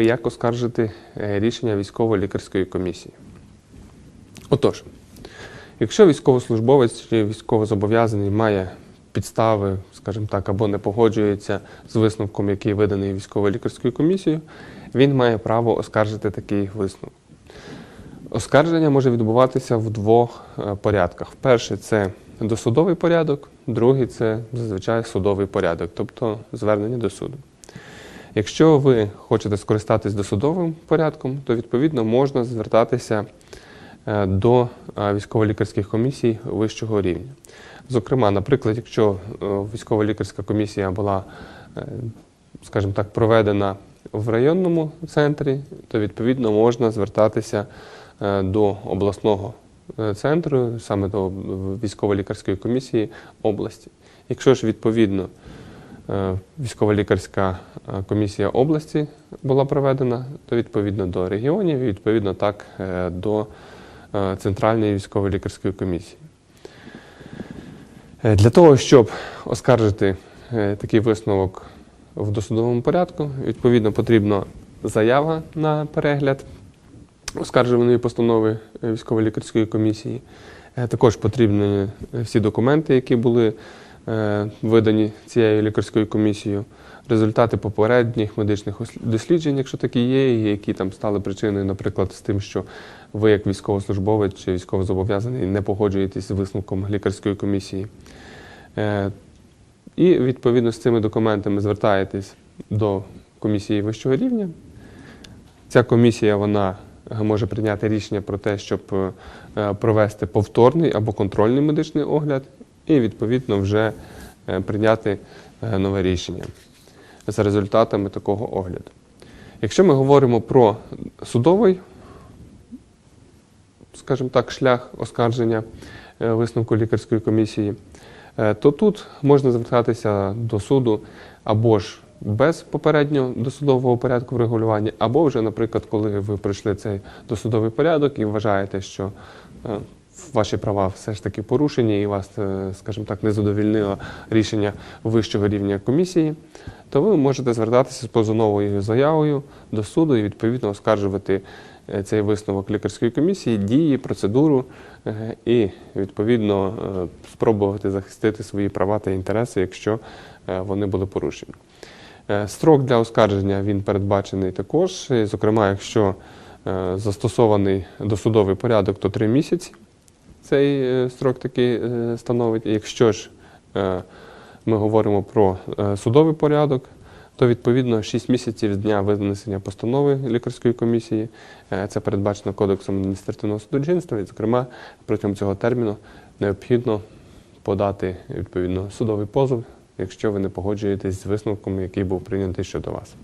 Як оскаржити е, рішення військово-лікарської комісії? Отож, якщо військовослужбовець чи військовозобов'язаний має підстави, скажімо так, або не погоджується з висновком, який виданий військово-лікарською комісією, він має право оскаржити такий висновок. Оскарження може відбуватися в двох е, порядках. Перший це досудовий порядок, другий це зазвичай судовий порядок, тобто звернення до суду. Якщо ви хочете скористатись досудовим порядком, то відповідно можна звертатися е, до е, військово-лікарських комісій вищого рівня. Зокрема, наприклад, якщо е, військово-лікарська комісія була, скажімо так, проведена в районному центрі, то відповідно можна звертатися до обласного центру, саме до військово-лікарської комісії області. Якщо ж відповідно військово-лікарська е, комісія області була проведена, то відповідно до регіонів і відповідно так е, до е, Центральної військово-лікарської комісії. Е, Для того, щоб оскаржити е, такий висновок в досудовому порядку, відповідно потрібна заява на перегляд оскаржуваної постанови е, військово-лікарської комісії. Е, Також потрібні е, всі документи, які були е, видані цією лікарською комісією, результати попередніх медичних ос- досліджень, якщо такі є, які там стали причиною, наприклад, з тим, що ви, як військовослужбовець чи військовозобов'язаний, не погоджуєтесь з висновком лікарської комісії. Е, І відповідно з цими документами звертаєтесь до комісії вищого рівня. Ця комісія вона е, може прийняти рішення про те, щоб е, провести повторний або контрольний медичний огляд, і відповідно вже е, прийняти е, нове рішення за результатами такого огляду. Якщо ми говоримо про судовий, скажімо так, шлях оскарження е, висновку лікарської комісії, то тут можна звертатися до суду або ж без попереднього досудового порядку врегулювання, або вже, наприклад, коли ви пройшли цей досудовий порядок і вважаєте, що ваші права все ж таки порушені, і вас, е, скажімо так, не задовільнило рішення вищого рівня комісії, то ви можете звертатися з позовною заявою до суду і відповідно оскаржувати е, цей висновок лікарської комісії, дії, процедуру е, і відповідно спробувати захистити свої права та інтереси, якщо вони були порушені. Строк для оскарження він передбачений також. Зокрема, якщо застосований досудовий порядок, то три місяці цей е, строк такий е, становить. Якщо ж е, ми говоримо про судовий порядок, то відповідно 6 місяців з дня винесення постанови лікарської комісії. Це передбачено Кодексом адміністративного судочинства. І, зокрема, протягом цього терміну необхідно подати відповідно судовий позов, якщо ви не погоджуєтесь з висновком, який був прийнятий щодо вас.